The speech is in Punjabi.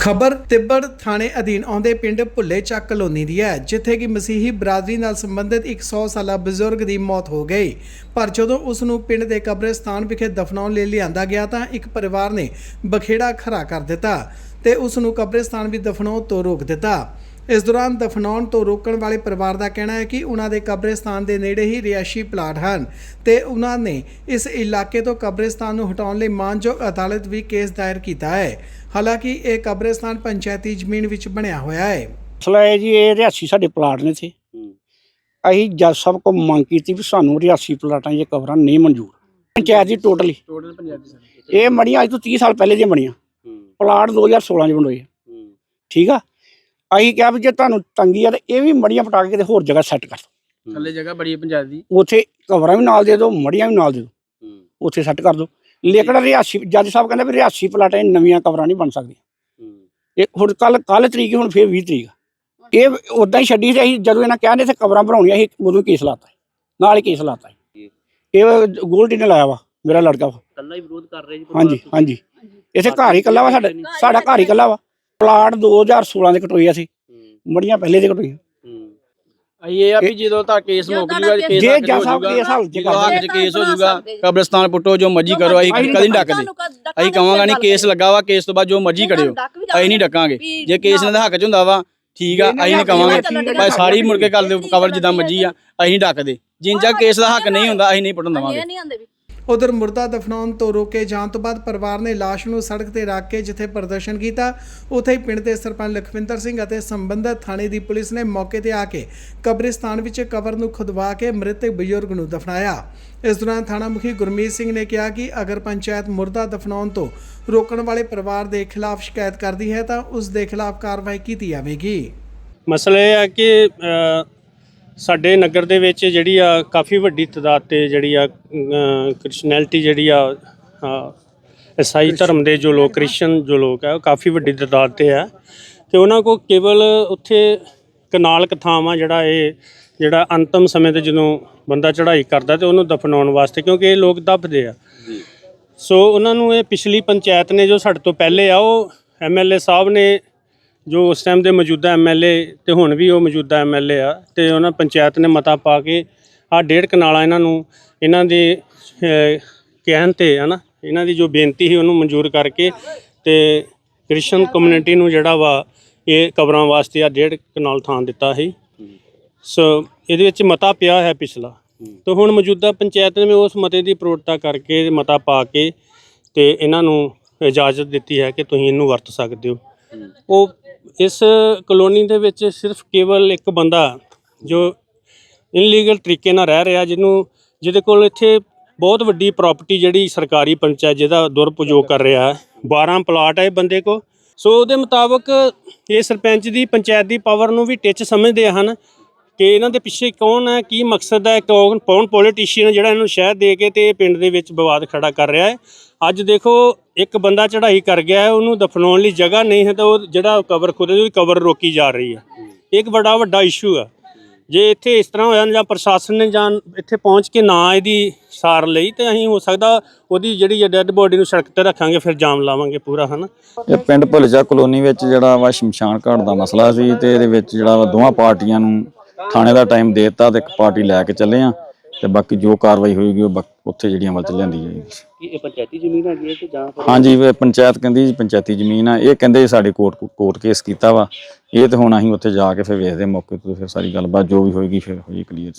ਖਬਰ ਤਿੱਬੜ ਥਾਣੇ ਅਧੀਨ ਆਉਂਦੇ ਪਿੰਡ ਭੁੱਲੇ ਚੱਕ ਕਲੋਨੀ ਦੀ ਹੈ, ਜਿੱਥੇ ਕਿ ਮਸੀਹੀ ਬਰਾਦਰੀ ਨਾਲ ਸੰਬੰਧਿਤ ਇੱਕ 100 ਸਾਲਾ ਬਜ਼ੁਰਗ ਦੀ ਮੌਤ ਹੋ ਗਈ। ਪਰ ਜਦੋਂ ਉਸ ਨੂੰ ਪਿੰਡ ਦੇ ਕਬਰਸਤਾਨ ਵਿਖੇ ਦਫਨਾਉਣ ਲਈ ਲਿਆਂਦਾ ਗਿਆ ਤਾਂ ਇੱਕ ਪਰਿਵਾਰ ਨੇ ਬਖੇੜਾ ਖੜਾ ਕਰ ਦਿੱਤਾ ਤੇ ਉਸ ਨੂੰ ਕਬਰਸਤਾਨ ਵਿੱਚ ਦਫਨਾਉਣ ਤੋਂ ਰੋਕ ਦਿੱਤਾ। ਇਸ ਦੌਰਾਨ ਦਫਨਾਉਣ ਤੋਂ ਰੋਕਣ ਵਾਲੇ ਪਰਿਵਾਰ ਦਾ ਕਹਿਣਾ ਹੈ ਕਿ ਉਹਨਾਂ ਦੇ ਕਬਰਸਤਾਨ ਦੇ ਨੇੜੇ ਹੀ ਰਿਹਾਇਸ਼ੀ ਪਲਾਟ ਹਨ ਤੇ ਉਹਨਾਂ ਨੇ ਇਸ ਇਲਾਕੇ ਤੋਂ ਕਬਰਸਤਾਨ ਨੂੰ ਹਟਾਉਣ ਲਈ ਮਾਨਯੋਗ ਅਦਾਲਤ ਵੀ ਕੇਸ ਦਾਇਰ ਕੀਤਾ ਹੈ। ਹਾਲਾਂਕਿ ਇਹ ਕਬਰਸਤਾਨ ਪੰਚਾਇਤੀ ਜ਼ਮੀਨ ਵਿੱਚ ਬਣਿਆ ਹੋਇਆ ਹੈ। ਮਸਲਾ ਇਹ ਜੀ ਇਹ ਰਿਹਾਸੀ ਸਾਡੇ ਪਲਾਟ ਨੇ ਸੀ ਅਸੀਂ ਜੱਜ ਸਾਹਿਬ ਕੋ ਮੰਗ ਕੀਤੀ ਵੀ ਸਾਨੂੰ ਰਿਹਾਸੀ ਪਲਾਟਾਂ 'ਚ ਕਬਰਾਂ ਨਹੀਂ ਮਨਜ਼ੂਰ। ਪੰਚਾਇਤ ਦੀ ਟੋਟਲੀ। ਟੋਟਲ ਪੰਜਾਬ ਦੀ ਸਾਰੀ ਇਹ ਮੜੀਆਂ ਅੱਜ ਤੋਂ 30 ਸਾਲ ਪਹਿਲੇ ਦੀਆਂ ਬਣੀਆਂ ਪਲਾਟ 2016 ਚ ਬਣੋਏ ਠੀਕ ਆ? ਅਸੀਂ ਕਿਹਾ ਵੀ ਜੇ ਤੁਹਾਨੂੰ ਤੰਗੀ ਆ ਤੇ ਇਹ ਵੀ ਮੜੀਆਂ ਪਟਾ ਕੇ ਕਿਤੇ ਹੋਰ ਜਗ੍ਹਾ ਸੈੱਟ ਕਰ ਦਿਓ। ਥੱਲੇ ਜਗ੍ਹਾ ਬੜੀ ਪੰਜਾਬ ਦੀ। ਉੱਥੇ ਕਬਰਾਂ ਵੀ ਨਾਲ ਦੇ ਦਿਓ ਮੜੀਆਂ ਵੀ ਨਾਲ ਦੇ ਦਿਓ। ਉੱਥੇ ਸੈੱਟ ਕਰ ਦਿਓ। ਲੇਕਿਨ ਰਿਹਾਸੀ ਜੱਜ ਸਾਹਿਬ ਕਹਿੰਦੇ ਵੀ ਰਿਹਾਸੀ ਪਲਾਟਾਂ 'ਚ ਨਵੀਆਂ ਕਬਰਾਂ ਨਹੀਂ ਬਣ ਸਕਦੀਆਂ। ਇਹ ਹੁਣ ਕੱਲ ਕੱਲ ਤਰੀਕ ਹੁਣ ਫੇਰ 20 ਤਰੀਕ। ਇਹ ਉਦਾਂ ਹੀ ਛੱਡੀ ਤੇ ਅਸੀਂ ਜਦੋਂ ਇਹਨਾਂ ਕਹਿੰਦੇ ਇੱਥੇ ਕਬਰਾਂ ਬਣਾਉਣੀਆਂ ਅਸੀਂ ਉਦੋਂ ਕੇਸ ਲਾਤਾ ਨਾਲ ਹੀ ਕੇਸ ਲਾਤਾ ਇਹ ਗੋਲਡੀ ਨੇ ਲਾਇਆ ਵਾ ਮੇਰਾ ਲੜਕਾ ਵਾ। ਕੱਲਾ ਹੀ ਵਿਰੋਧ ਕਰ ਰਹੇ ਜੀ ਹਾਂਜੀ ਹਾਂਜੀ। ਇੱਥੇ ਘਰ ਹੀ ਇਕੱਲਾ ਵਾ ਸਾਡਾ ਸਾਡਾ ਘਰ ਹੀ ਇਕੱਲਾ ਵਾ। ਪਲਾਟ 2016 ਦੇ ਕਟੋਈਆ ਸੀ ਮੜੀਆਂ ਪਹਿਲੇ ਦੇ ਕਟੋਈਆਂ ਇਹ ਆ ਵੀ ਜਦੋਂ ਤੱਕ ਕੇਸ ਮੁੱਕ ਜੂਗਾ ਕੇਸ ਜੇ 'ਚ ਜੱਜ ਹੋ ਸਾਹਿਬ ਜਾਊਗਾ ਕੇਸ 'ਚ ਕੇਸ ਹੋ ਜਾਊਗਾ ਕਬਰਸਤਾਨ ਪੁੱਟੋ ਜੋ ਮਰਜ਼ੀ ਕਰੋ ਅਸੀਂ ਕਦੀ ਨਹੀਂ ਡੱਕਦੇ ਅਸੀਂ ਕਹਾਂਗਾ ਨਹੀਂ ਕੇਸ ਲੱਗਾ ਵਾ ਕੇਸ ਤੋਂ ਬਾਅਦ ਜੋ ਮਰਜ਼ੀ ਕਰਿਓ ਅਸੀਂ ਨਹੀਂ ਡੱਕਾਂਗੇ ਜੇ ਕੇਸ ਇਹਨਾਂ ਦੇ ਹੱਕ 'ਚ ਹੁੰਦਾ ਵਾ ਠੀਕ ਆ ਅਸੀਂ ਨਹੀਂ ਕਵਾਂਗੇ ਭਾਈ ਸਾਰੀ ਮੁੜ ਕੇ ਕਰ ਦਿਓ ਕਵਰ ਜਿੱਦਾਂ ਮਰਜ਼ੀ ਆ ਅਸੀਂ ਨਹੀਂ ਡੱਕਦੇ ਜਿੰਨ ਚਿਰ ਕੇਸ ਦਾ ਹੱਕ ਨਹੀਂ ਹੁੰਦਾ ਅਸੀਂ ਨਹੀਂ ਪੁੱਟਣ ਦੇਵਾਂਗੇ ਉਧਰ ਮੁਰਦਾ ਦਫਨਾਉਣ ਤੋਂ ਰੋਕੇ ਜਾਣ ਤੋਂ ਬਾਅਦ ਪਰਿਵਾਰ ਨੇ ਲਾਸ਼ ਨੂੰ ਸੜਕ ਤੇ ਰੱਖ ਕੇ ਜਿੱਥੇ ਪ੍ਰਦਰਸ਼ਨ ਕੀਤਾ, ਉੱਥੇ ਹੀ ਪਿੰਡ ਦੇ ਸਰਪੰਚ ਲਖਵਿੰਦਰ ਸਿੰਘ ਅਤੇ ਸੰਬੰਧਤ ਥਾਣੇ ਦੀ ਪੁਲਿਸ ਨੇ ਮੌਕੇ ਤੇ ਆ ਕੇ ਕਬਰਿਸਤਾਨ ਵਿੱਚ ਕਬਰ ਨੂੰ ਖੁਦਵਾ ਕੇ ਮ੍ਰਿਤਕ ਬਜ਼ੁਰਗ ਨੂੰ ਦਫਨਾਇਆ। ਇਸ ਦੌਰਾਨ ਥਾਣਾ ਮੁਖੀ ਗੁਰਮੀਤ ਸਿੰਘ ਨੇ ਕਿਹਾ ਕਿ ਅਗਰ ਪੰਚਾਇਤ ਮੁਰਦਾ ਦਫਨਾਉਣ ਤੋਂ ਰੋਕਣ ਵਾਲੇ ਪਰਿਵਾਰ ਦੇ ਖਿਲਾਫ ਸ਼ਿਕਾਇਤ ਕਰਦੀ ਹੈ ਤਾਂ ਉਸ ਦੇ ਖਿਲਾਫ ਕਾਰਵਾਈ ਕੀਤੀ ਜਾਵੇਗੀ। ਮਸਲਾ ਇਹ ਹੈ ਕਿ ਸਾਡੇ ਨਗਰ ਦੇ ਵਿੱਚ ਜਿਹੜੀ ਆ ਕਾਫੀ ਵੱਡੀ ਤਦਾਦ ਤੇ ਜਿਹੜੀ ਆ ਕ੍ਰਿਸਚੀਅਨਿਟੀ ਜਿਹੜੀ ਆ ਈਸਾਈ ਧਰਮ ਦੇ ਜੋ ਲੋਕ ਕ੍ਰਿਸਚੀਅਨ ਜੋ ਲੋਕ ਆ ਉਹ ਕਾਫੀ ਵੱਡੀ ਤਦਾਦ ਤੇ ਆ। ਤੇ ਉਹਨਾਂ ਕੋ ਕੇਵਲ ਉੱਥੇ ਕਨਾਲ ਕਥਾਵਾਂ ਜਿਹੜਾ ਇਹ ਜਿਹੜਾ ਅੰਤਮ ਸਮੇਂ ਤੇ ਜਦੋਂ ਬੰਦਾ ਚੜ੍ਹਾਈ ਕਰਦਾ ਤੇ ਉਹਨੂੰ ਦਫਨਾਉਣ ਵਾਸਤੇ ਕਿਉਂਕਿ ਇਹ ਲੋਕ ਦੱਬਦੇ ਆ। ਸੋ ਉਹਨਾਂ ਨੂੰ ਇਹ ਪਿਛਲੀ ਪੰਚਾਇਤ ਨੇ ਜੋ ਸਾਡੇ ਤੋਂ ਪਹਿਲੇ ਆ ਉਹ ਐਮਐਲਏ ਸਾਹਿਬ ਨੇ ਜੋ ਉਸ ਟਾਈਮ ਦੇ ਮੌਜੂਦਾ ਐਮਐਲਏ ਤੇ ਹੁਣ ਵੀ ਉਹ ਮੌਜੂਦਾ ਐਮਐਲਏ ਆ ਤੇ ਉਹਨਾਂ ਪੰਚਾਇਤ ਨੇ ਮਤਾ ਪਾ ਕੇ ਆ ਡੇਢ ਕਨਾਲਾ ਇਹਨਾਂ ਨੂੰ ਇਹਨਾਂ ਦੇ ਕਹਿਣ ਤੇ ਹਨਾ, ਇਹਨਾਂ ਦੀ ਜੋ ਬੇਨਤੀ ਸੀ ਉਹਨੂੰ ਮਨਜ਼ੂਰ ਕਰਕੇ ਤੇ ਕ੍ਰਿਸਚਨ ਕਮਿਊਨਿਟੀ ਨੂੰ ਜਿਹੜਾ ਵਾ ਇਹ ਕਬਰਾਂ ਵਾਸਤੇ ਆ ਡੇਢ ਕਨਾਲ ਥਾਂ ਦਿੱਤਾ ਸੀ। ਸੋ ਇਹਦੇ ਵਿੱਚ ਮਤਾ ਪਿਆ ਹੈ ਪਿਛਲਾ। ਤੇ ਹੁਣ ਮੌਜੂਦਾ ਪੰਚਾਇਤ ਨੇ ਉਸ ਮਤੇ ਦੀ ਪ੍ਰੋੜਤਾ ਕਰਕੇ ਮਤਾ ਪਾ ਕੇ ਤੇ ਇਹਨਾਂ ਨੂੰ ਇਜਾਜ਼ਤ ਦਿੱਤੀ ਹੈ ਕਿ ਤੁਸੀਂ ਇਹਨੂੰ ਵਰਤ ਸਕਦੇ ਹੋ। ਉਹ ਇਸ ਕਲੋਨੀ ਦੇ ਵਿੱਚ ਸਿਰਫ ਕੇਵਲ ਇੱਕ ਬੰਦਾ ਜੋ ਇਨਲੀਗਲ ਤਰੀਕੇ ਨਾਲ ਰਹਿ ਰਿਹਾ, ਜਿਹਨੂੰ, ਜਿਹਦੇ ਕੋਲ ਇੱਥੇ ਬਹੁਤ ਵੱਡੀ ਪ੍ਰਾਪਰਟੀ ਜਿਹੜੀ ਸਰਕਾਰੀ ਪੰਚਾਇਤ, ਜਿਹਦਾ ਦੁਰਪਯੋਗ ਕਰ ਰਿਹਾ ਹੈ। 12 ਪਲਾਟ ਹੈ ਬੰਦੇ ਕੋ ਸੋ ਉਹਦੇ ਮੁਤਾਬਕ ਇਹ ਸਰਪੰਚ ਦੀ ਪੰਚਾਇਤ ਦੀ ਪਾਵਰ ਨੂੰ ਵੀ ਟਿੱਚ ਸਮਝਦੇ ਹਨ। ਕਿ ਇਹਨਾਂ ਦੇ ਪਿੱਛੇ ਕੌਣ ਹੈ, ਕੀ ਮਕਸਦ ਹੈ, ਕੌਣ ਕੌਣ ਪੋਲੀਟੀਸ਼ੀਅਨ ਜਿਹੜਾ ਇਹਨੂੰ ਸ਼ਹਿਰ ਦੇ ਕੇ ਤੇ ਇਹ ਪਿੰਡ ਦੇ ਵਿੱਚ ਵਿਵਾਦ ਖੜਾ ਕਰ ਰਿਹਾ ਹੈ। ਅੱਜ ਦੇਖੋ, ਇੱਕ ਬੰਦਾ ਚੜ੍ਹਾਈ ਕਰ ਗਿਆ ਹੈ, ਉਹਨੂੰ ਦਫਨਾਉਣ ਲਈ ਜਗ੍ਹਾ ਨਹੀਂ ਹੈ ਤਾਂ ਉਹ ਜਿਹੜਾ ਕਬਰ ਖੁਦ ਉਹਦੀ ਕਬਰ ਰੋਕੀ ਜਾ ਰਹੀ ਹੈ। ਇਹ ਇੱਕ ਬੜਾ ਵੱਡਾ ਇਸ਼ੂ ਹੈ। ਜੇ ਇੱਥੇ ਇਸ ਤਰ੍ਹਾਂ ਹੋਇਆ ਜਾਂ ਪ੍ਰਸ਼ਾਸਨ ਨੇ ਜਾਂ ਇੱਥੇ ਪਹੁੰਚ ਕੇ ਨਾ ਇਹਦੀ ਸਾਰ ਲਈ ਤੇ ਅਸੀਂ ਹੋ ਸਕਦਾ ਉਹਦੀ ਜਿਹੜੀ ਡੈੱਡ ਬੋਡੀ ਨੂੰ ਸੜਕ ਤੇ ਰੱਖਾਂਗੇ, ਫਿਰ ਜਾਮ ਲਾਵਾਂਗੇ ਪੂਰਾ, ਹਨਾ? ਇਹ ਪਿੰਡ ਭੁਲਜਾ ਕਲੋਨੀ ਵਿੱਚ ਜਿਹੜਾ ਵਾ ਸ਼ਮਸ਼ਾਨ ਘਾਟ ਦਾ ਮਸਲਾ ਸੀ ਤੇ ਇਹਦੇ ਵਿੱਚ ਜਿਹੜਾ ਵਾ ਦੋਵਾਂ ਪਾਰਟੀਆਂ ਨੂੰ ਥਾਣੇ ਦਾ ਟਾਈਮ ਦੇ ਦਿੱਤਾ ਤੇ ਇੱਕ ਪਾਰਟੀ ਲੈ ਕੇ ਚੱਲੇ ਆ ਤੇ ਬਾਕੀ ਜੋ ਕਾਰਵਾਈ ਹੋਏਗੀ ਉਹ ਬਕ- ਉੱਥੇ ਜਿਹੜੀਆਂ ਅਮਲ ਚ ਲਿਆਂਦੀ ਜਾਏਗੀ ਕੀ ਇਹ ਪੰਚਾਇਤੀ ਜ਼ਮੀਨ ਹੈਗੀ ਹੈ ਕਿ ਜਾਂ ਫਿਰ ਹਾਂਜੀ ਇਹ ਪੰਚਾਇਤ ਕਹਿੰਦੀ ਜੀ ਪੰਚਾਇਤੀ ਜ਼ਮੀਨ ਆ। ਇਹ ਕਹਿੰਦੇ ਸਾਡੇ ਕੋਰਟ ਕੋਰਟ ਕੇਸ ਕੀਤਾ ਵਾ। ਇਹ ਤੇ ਹੁਣ ਅਸੀਂ ਉੱਥੇ ਜਾ ਕੇ ਫਿਰ ਵੇਖਦੇ ਹਾਂ ਮੌਕੇ ਤੇ ਫਿਰ ਸਾਰੀ ਗੱਲਬਾਤ ਜੋ ਵੀ ਹੋਏਗੀ ਫਿਰ ਹੋਈ ਕਲੀਅਰ